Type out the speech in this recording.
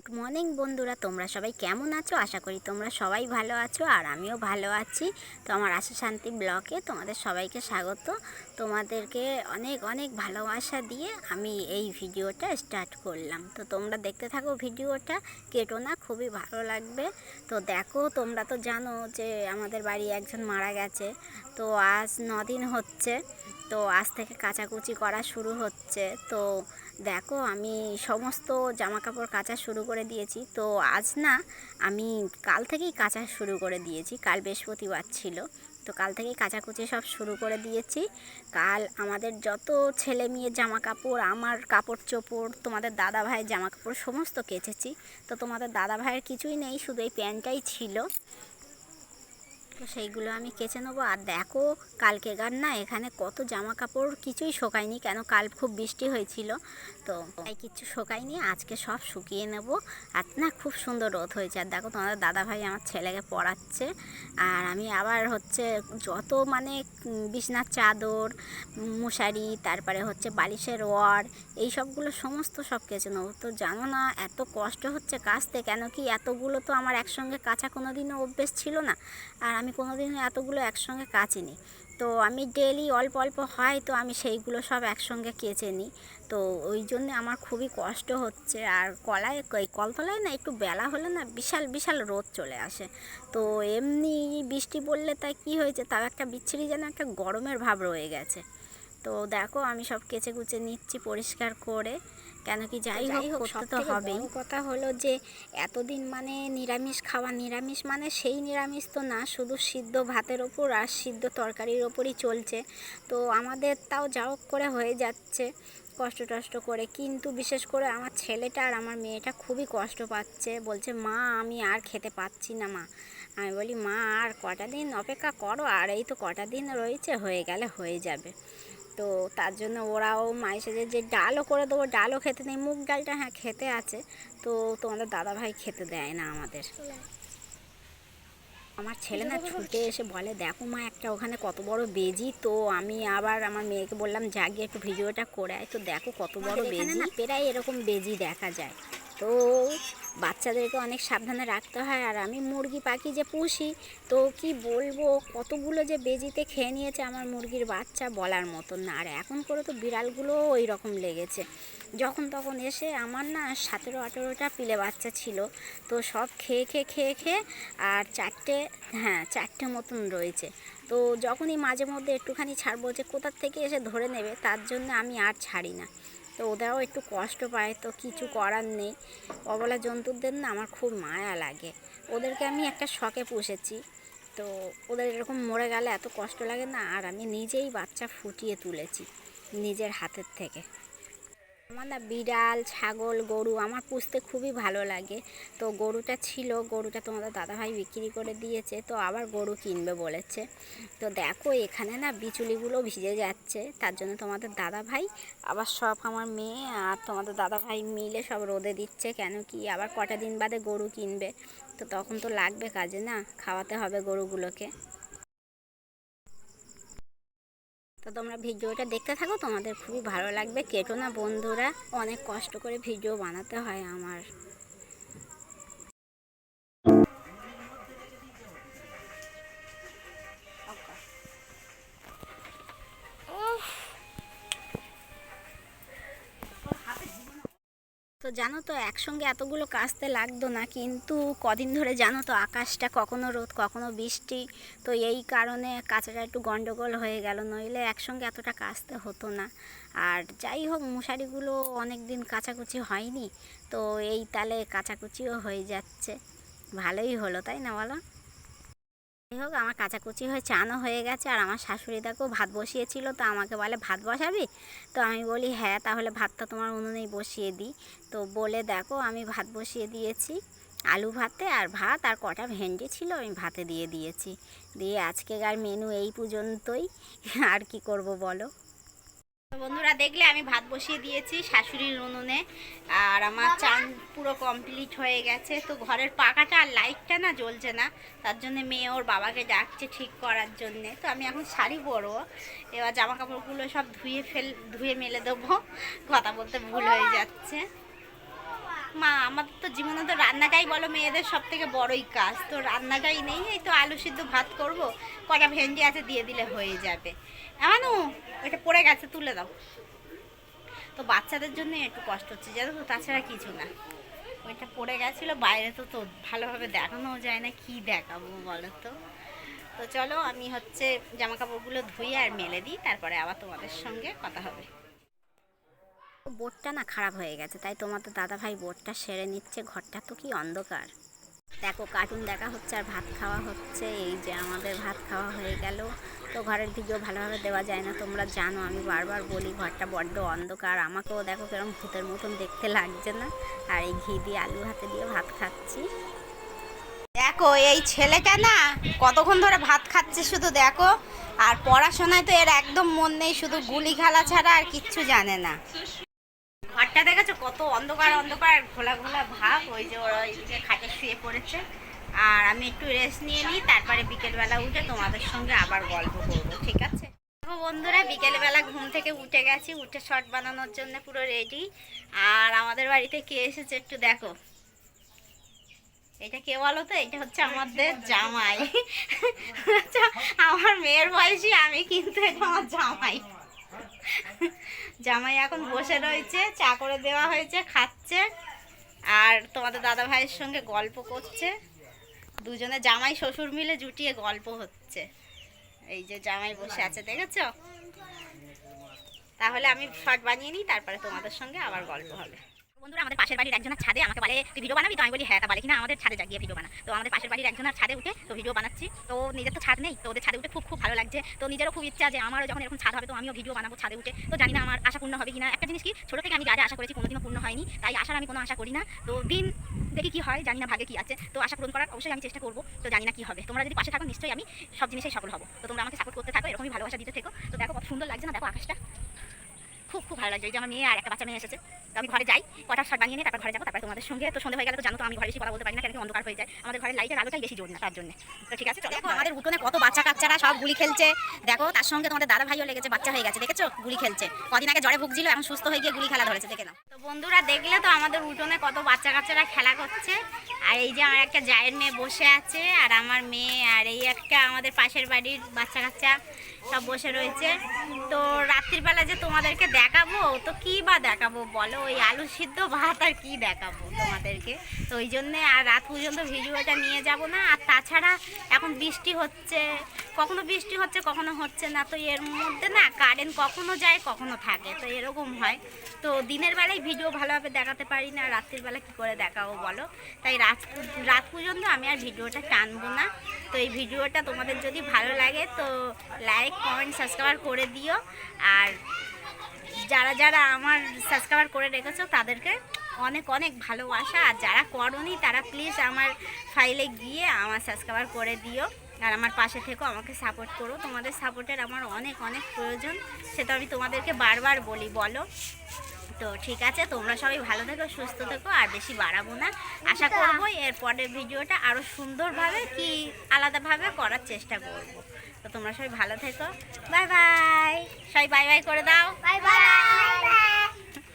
Good morning বন্ধুরা, তোমরা সবাই কেমন আছো? আশা করি তোমরা সবাই ভালো আছো আর আমিও ভালো আছি। তো আমার আশা শান্তি ব্লকে তোমাদের সবাইকে স্বাগত। তোমাদেরকে অনেক অনেক ভালোবাসা দিয়ে আমি এই ভিডিওটা স্টার্ট করলাম। তো তোমরা দেখতে থাকো ভিডিওটা, কেটো না, খুবই ভালো লাগবে। তো দেখো, তোমরা তো জানো যে আমাদের বাড়ি একজন মারা গেছে। তো আজ দিন হচ্ছে, তো আজ থেকে কাচাকুচি করা শুরু হচ্ছে। তো দেখো, আমি সমস্ত জামা কাপড় কাচা শুরু করে দিয়েছি। তো আজ না, আমি কাল থেকেই কাচা শুরু করে দিয়েছি, কাল বৃহস্পতিবার ছিল। তো কাল থেকেই কাচাকুচি সব শুরু করে দিয়েছি। কাল আমাদের যত ছেলে মেয়ের জামা কাপড় আমার কাপড় চোপড়, তোমাদের দাদা ভাইয়ের জামা কাপড় সমস্ত কেচেছি। তো তোমাদের দাদা ভাইয়ের কিছুই নেই, শুধু এই প্যান্টটাই ছিল। তো সেইগুলো আমি কেচে নেব। আর দেখো, কালকে গান না এখানে কত জামা কাপড় কিছুই শোকায়নি, কেন কাল খুব বৃষ্টি হয়েছিল। তো তাই কিচ্ছু শোকায়নি, আজকে সব শুকিয়ে নেব। আর না খুব সুন্দর রোদ হয়েছে। আর দেখো, তোমাদের দাদা ভাই আমার ছেলেকে পড়াচ্ছে। আর আমি আবার হচ্ছে যত মানে বিছনার চাদর, মশারি, তারপরে হচ্ছে বালিশের ওয়ার এই সবগুলো সমস্ত সব কেচে নেব। তো জানো না, এত কষ্ট হচ্ছে কাচতে, কেন কি এতগুলো তো আমার একসঙ্গে কাচা কোনো দিনও অভ্যেস ছিল না। আর আমি কোনো দিনও এতগুলো একসঙ্গে কাচিনি। তো আমি ডেলি অল্প অল্প হয় তো আমি সেইগুলো সব একসঙ্গে কেচে নিই। তো ওই জন্যে আমার খুবই কষ্ট হচ্ছে। আর কলায় এই কলতলায় না একটু বেলা হলে না বিশাল বিশাল রোদ চলে আসে। তো এমনি বৃষ্টি পড়লে তাই কি হয়েছে, তাও একটা বিচ্ছিরি যেন একটা গরমের ভাব রয়ে গেছে। তো দেখো আমি সব কেচে কুচে নিচ্ছি পরিষ্কার করে। কেন কি যাই হোক করতে তো হবেই। কথা হলো যে এতদিন মানে নিরামিষ খাওয়া নিরামিষ মানে সেই নিরামিষ তো না শুধু সিদ্ধ ভাতের ওপর আর সিদ্ধ তরকারির ওপরই চলছে। তো আমাদের তাও যা হোক করে হয়ে যাচ্ছে কষ্ট টষ্ট করে। কিন্তু বিশেষ করে আমার ছেলেটা আর আমার মেয়েটা খুবই কষ্ট পাচ্ছে। বলছে মা আমি আর খেতে পাচ্ছি না মা। আমি বলি মা আর কটা দিন অপেক্ষা করো আর এই তো কটা দিন রয়েছে হয়ে গেলে হয়ে যাবে। তো তার জন্য ওরাও মায়ের সাথে যে ডালও করে দেবো ডালও খেতে নেই মুগ ডালটা হ্যাঁ খেতে আছে। তো তোমাদের দাদা ভাই খেতে দেয় না আমাদের। আমার ছেলে না ছুটে এসে বলে দেখো মা একটা ওখানে কত বড় বেজি। তো আমি আবার আমার মেয়েকে বললাম জাগিয়ে একটু ভিডিওটা করে আয়। তো দেখো কত বড় বেজি। না প্রায় এরকম বেজি দেখা যায়। তো বাচ্চাদেরকে অনেক সাবধানে রাখতে হয়। আর আমি মুরগি পাখি যে পুষি, তো কি বলব, কতগুলো যে বেজিতে খেয়ে নিয়েছে আমার মুরগির বাচ্চা বলার মতন না। আর এখন করে তো বিড়ালগুলো ওই রকম লেগেছে। যখন তখন এসে আমার না সতেরো, আঠেরোটা পিলে বাচ্চা ছিল, তো সব খেয়ে খেয়ে খেয়ে খেয়ে আর চারটে হ্যাঁ চারটে মতন রয়েছে। তো যখনই মাঝে মধ্যে একটুখানি ছাড়বো যে কোথার থেকে এসে ধরে নেবে, তার জন্য আমি আর ছাড়ি না। তো ওদেরও একটু কষ্ট পায়, তো কিছু করার নেই। অবলা জন্তুদের না আমার খুব মায়া লাগে। ওদেরকে আমি একটা শখে পুষেছি। তো ওদের এরকম মরে গেলে এত কষ্ট লাগে না, আর আমি নিজেই বাচ্চা ফুটিয়ে তুলেছি নিজের হাতের থেকে। আমার না বিড়াল, ছাগল, গরু আমার পুষতে খুবই ভালো লাগে। তো গরুটা ছিল, গরুটা তোমাদের দাদাভাই বিক্রি করে দিয়েছে, তো আবার গরু কিনবে বলেছে। তো দেখো এখানে না বিচুলিগুলো ভিজে যাচ্ছে, তার জন্য তোমাদের দাদা ভাই আবার সব আমার মেয়ে আর তোমাদের দাদা ভাই মিলে সব রোদে দিচ্ছে, কেন কি আবার কটা দিন বাদে গরু কিনবে। তো তখন তো লাগবে কাজে না, খাওয়াতে হবে গরুগুলোকে। তো তোমরা ভিডিওটা দেখতে থাকো, তোমাদের খুবই ভালো লাগবে। কেটো না বন্ধুরা, অনেক কষ্ট করে ভিডিও বানাতে হয় আমার। তো জানো তো, একসঙ্গে এতগুলো কাচতে লাগতো না, কিন্তু কদিন ধরে জানো তো আকাশটা কখনো রোদ, কখনো বৃষ্টি, তো এই কারণে কাচাটা একটু গন্ডগোল হয়ে গেল, নইলে একসঙ্গে এতটা কাচতে হতো না। আর যাই হোক, মশারিগুলো অনেক দিন কাচাকুচি হয়নি, তো এই তালে কাচাকুচিও হয়ে যাচ্ছে। ভালোই হলো, তাই না বলো? যাই হোক, আমার কাচাকুচি হয়ে চানও হয়ে গেছে আর আমার শাশুড়ি দেখো ভাত বসিয়েছিল, তো আমাকে বলে, ভাত বসাবি? তো আমি বলি হ্যাঁ তাহলে ভাতটা তোমার উনুনেই বসিয়ে দিই। তো বলে দেখো, আমি ভাত বসিয়ে দিয়েছি, আলু ভাতে আর ভাত, আর কটা ভেন্ডি ছিল, আমি ভাতে দিয়ে দিয়েছি। দিয়ে আজকেকার মেনু এই পর্যন্তই। আর কি করব বলো? বন্ধুরা দেখলে আমি ভাত বসিয়ে দিয়েছি শাশুড়ির উনুনে। আর আমার চান পুরো কমপ্লিট হয়ে গেছে। তো ঘরের পাকাটা আর লাইটটা না জ্বলছে না তার জন্য মেয়ে ওর বাবাকে ডাকছে ঠিক করার জন্যে। তো আমি এখন শাড়ি পরবো এবার জামা কাপড়গুলো সব ধুয়ে ফেল ধুয়ে মেলে দেবো। কথা বলতে ভুল হয়ে যাচ্ছে। মা, আমাদের তো জীবনে তো রান্নাটাই বলো মেয়েদের সব থেকে বড়ই কাজ। তো রান্নাটাই নেই, এই তো আলু সিদ্ধ ভাত করব, কটা ভেন্ডি আছে দিয়ে দিলে হয়ে যাবে। এমনও এটা পড়ে গেছে, তুলে দাও। তো বাচ্চাদের জন্য একটু কষ্ট হচ্ছে, জানো তো, তাছাড়া কিছু না। ওইটা পড়ে গেছিল, বাইরে তো তো ভালোভাবে দেখানোও যায় না, কি দেখাবো বলো তো? তো চলো, আমি হচ্ছে জামা কাপড়গুলো ধুয়ে আর মেলে দিই, তারপরে আবার তোমাদের সঙ্গে কথা হবে। বোর্ডটা না খারাপ হয়ে গেছে, তাই তোমাদের দাদা ভাই বোর্ডটা সেরে নিচ্ছে, ঘরটা তো কি অন্ধকার। দেখো কার্টুন দেখা হচ্ছে আর ভাত খাওয়া হচ্ছে, এই যে আমাদের ভাত খাওয়া হয়ে গেল। তো ঘরের ভিডিও ভালোভাবে দেওয়া যায় না, তোমরা জানো, আমি বারবার বলি ঘরটা বড্ড অন্ধকার, আমাকেও দেখো কিরম ভূতের মতন দেখতে লাগছে না। আর এই ঘি দিয়ে আলু হাতে দিয়ে ভাত খাচ্ছি। দেখো, এই ছেলেটা না কতক্ষণ ধরে ভাত খাচ্ছে শুধু দেখো, আর পড়াশোনায় তো এর একদম মন নেই, শুধু গুলি খেলা ছাড়া আর কিচ্ছু জানে না। ঘরটা দেখেছ? কত অন্ধকার অন্ধকার ঘোলা ঘোলা ভাব। ওই যে ওরা যে খাটে শুয়ে পড়েছে। আর আমি একটু রেস্ট নিয়ে নিই তারপরে বিকেলবেলা উঠে তোমাদের সঙ্গে আবার গল্প করব ঠিক আছে? বন্ধুরা বিকেলবেলা ঘুম থেকে উঠে গেছি উঠে শর্ট বানানোর জন্য পুরো রেডি আর আমাদের বাড়িতে কে এসেছে একটু দেখো। এটা কে বলো তো? এটা হচ্ছে আমাদের জামাই। আচ্ছা, আমার মেয়ের বয়সী আমি কিন্তু এটা আমার জামাই। জামাই এখন বসে রয়েছে, চা করে দেওয়া হয়েছে, খাচ্ছে। আর তোমাদের দাদা ভাইয়ের সঙ্গে গল্প করছে। দুজনে জামাই শ্বশুর মিলে জুটিয়ে গল্প হচ্ছে। এই যে জামাই বসে আছে, দেখেছ? তাহলে আমি শট বানিয়ে নিই, তারপরে তোমাদের সঙ্গে আবার গল্প হবে। বন্ধুরা, আমাদের পাশের বাড়ির একজনের ছাদে আমাকে বলে, তুই ভিডিও বানাবি? তো আমি বলি হ্যাঁ তা বলে কিনা, আমাদের ছাদে জাগিয়ে ভিডিও বানা। তো আমাদের পাশের বাড়ির একজনের ছাদে উঠে, তো ভিডিও বানাচ্ছি। তো নিজের তো ছাদ নেই, তো ওদের ছাদে উঠে খুব খুব ভালো লাগছে। তো নিজেরও খুব ইচ্ছা যে আমারও যখন এরকম ছাদ হবে, তো আমিও ভিডিও বানাবো ছাদে উঠে। তো জানি না আমার আশা পূর্ণ হবে কিনা। একটা জিনিস কি, ছোটো থেকে আমি যা যা আশা করেছি কোনোদিনও পূর্ণ হয়নি, তাই আশার আমি কোনো আশা করি না। তো দিন দেখি কি হয়, জানি না ভাগে কি আছে। তো আশা পূরণ করার অবশ্যই আমি চেষ্টা করব, তো জানি না কি হবে। তোমরা যদি পাশে থাকো, নিশ্চয়ই আমি সব জিনিসেই সফল হব। তো তোমরা আমাকে সাপোর্ট করতে থাকো, এরকমই ভালোবাসা দিতে থেকো। তো দেখো কত সুন্দর লাগছে না, দেখো আকাশটা। খুব খুব ভালো লাগছে এই যে আমার মেয়ে আর একটা বাচ্চা মেয়ে এসেছে। তো আমি ঘরে যাই কটা শট বানিয়ে নিয়ে তারপর ঘরে যাব। তারপর তোমাদের সঙ্গে তো সন্ধে হয়ে গেলে তো জানো তো আমি ঘরে এসে কথা বলতে পারি না কেন অন্ধকার হয়ে যায়। আমাদের ঘরের লাইটের আলোটাই বেশি জোর না তার জন্য। তো ঠিক আছে দেখো আমাদের উঠোনে কত বাচ্চা কাচ্চারা সব গুলি খেলছে। দেখো তার সঙ্গে তোমাদের দাদা ভাইও লেগেছে বাচ্চা হয়ে গেছে দেখেছ? গুলি খেলছে। কদিন আগে জ্বরে ভুগছিল এখন সুস্থ হয়ে গিয়ে গুলি খেলা ধরেছে দেখে নাও। তো বন্ধুরা দেখলে তো আমাদের উঠোনে কত বাচ্চা কাচ্চারা খেলা করছে। আর এই যে আমার একটা জায়ের মেয়ে বসে আছে আর আমার মেয়ে আর এই একটা আমাদের পাশের বাড়ির বাচ্চা কাচ্চা। সব বসে রয়েছে। তো রাত্রিবেলা যে তোমাদেরকে দেখাবো, তো কি বা দেখাবো বলো? ওই আলু সিদ্ধ ভাত আর কি দেখাবো তোমাদেরকে? তো ওই জন্যে আর রাত পর্যন্ত ভিডিওটা নিয়ে যাব না। আর তাছাড়া এখন বৃষ্টি হচ্ছে। কখনো বৃষ্টি হচ্ছে, কখনো হচ্ছে না। তো এর মধ্যে না কারেন্ট কখনো যায়, কখনো থাকে। তো এরকম হয়। তো দিনের বেলায় ভিডিও ভালোভাবে দেখাতে পারি না। রাত্রির বেলা কী করে দেখাবো বলো? তাই রাত রাত পর্যন্ত আমি আর ভিডিওটা টানবো না। তো এই ভিডিওটা তোমাদের যদি ভালো লাগে, তো লাইক কমেন্ট সাবস্ক্রাইব করে দিও। আর যারা যারা আমার সাবস্ক্রাইবার করে রেখেছো তাদেরকে অনেক অনেক ভালোবাসা। আর যারা করনি তারা প্লিজ আমার ফাইলে গিয়ে আমার সাবস্ক্রাইবার করে দিও। আর আমার পাশে থেকেও আমাকে সাপোর্ট করো। তোমাদের সাপোর্টের আমার অনেক অনেক প্রয়োজন সেটা আমি তোমাদেরকে বারবার বলি বলো। তো ঠিক আছে তোমরা সবাই ভালো থেকো সুস্থ থেকো আর বেশি বাড়াবো না। আশা করব এর পরের ভিডিওটা আরও সুন্দরভাবে কি আলাদাভাবে করার চেষ্টা করব। তো তোমরা সবাই ভালো থেকো। Bye bye. সবাই বাই বাই করে দাও। Bye bye.